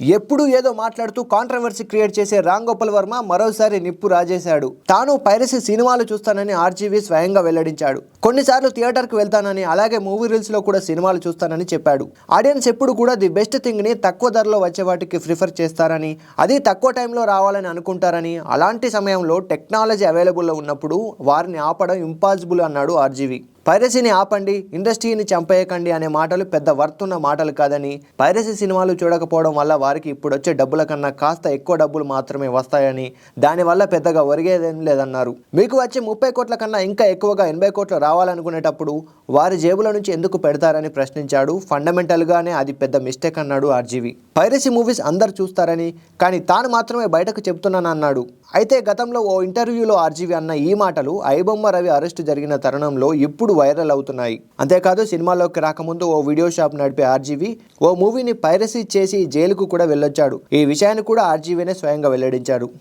ఎప్పుడు ఏదో మాట్లాడుతూ కాంట్రవర్సీ క్రియేట్ చేసే రామ్ గోపాల్ వర్మ మరోసారి నిప్పు రాజేశాడు. తాను పైరసీ సినిమాలు చూస్తానని ఆర్జీవి స్వయంగా వెల్లడించాడు. కొన్నిసార్లు థియేటర్కి వెళ్తానని అలాగే మూవీ రీల్స్లో కూడా సినిమాలు చూస్తానని చెప్పాడు. ఆడియన్స్ ఎప్పుడు కూడా ది బెస్ట్ థింగ్ని తక్కువ ధరలో వచ్చే వాటికి ప్రిఫర్ చేస్తారని అది తక్కువ టైంలో రావాలని అనుకుంటారని అలాంటి సమయంలో టెక్నాలజీ అవైలబుల్లో ఉన్నప్పుడు వారిని ఆపడం ఇంపాసిబుల్ అన్నాడు ఆర్జీవి పైరసీని ఆపండి ఇండస్ట్రీని చంపేయకండి అనే మాటలు పెద్ద వర్తున్న మాటలు కాదని పైరసీ సినిమాలు చూడకపోవడం వల్ల వారికి ఇప్పుడు వచ్చే డబ్బుల కన్నా కాస్త ఎక్కువ డబ్బులు మాత్రమే వస్తాయని దానివల్ల పెద్దగా ఒరిగేదేం లేదన్నారు. మీకు వచ్చే ముప్పై కోట్ల కన్నా ఇంకా ఎక్కువగా ఎనభై కోట్లు రావాలనుకునేటప్పుడు వారి జేబుల నుంచి ఎందుకు పెడతారని ప్రశ్నించాడు. ఫండమెంటల్గానే అది పెద్ద మిస్టేక్ అన్నాడు ఆర్జీవి. పైరసీ మూవీస్ అందరు చూస్తారని కానీ తాను మాత్రమే బయటకు చెప్తున్నాను అన్నాడు. అయితే గతంలో ఓ ఇంటర్వ్యూలో ఆర్జీవి అన్న ఈ మాటలు ఐబొమ్మ రవి అరెస్టు జరిగిన తరుణంలో ఇప్పుడు వైరల్ అవుతున్నాయి. అంతేకాదు సినిమాలోకి రాకముందు ఓ వీడియో షాప్ నడిపే ఆర్జీవి ఓ మూవీని పైరసీ చేసి జైలుకు కూడా వెళ్ళొచ్చాడు. ఈ విషయాన్ని కూడా ఆర్జీవీనే స్వయంగా వెల్లడించాడు.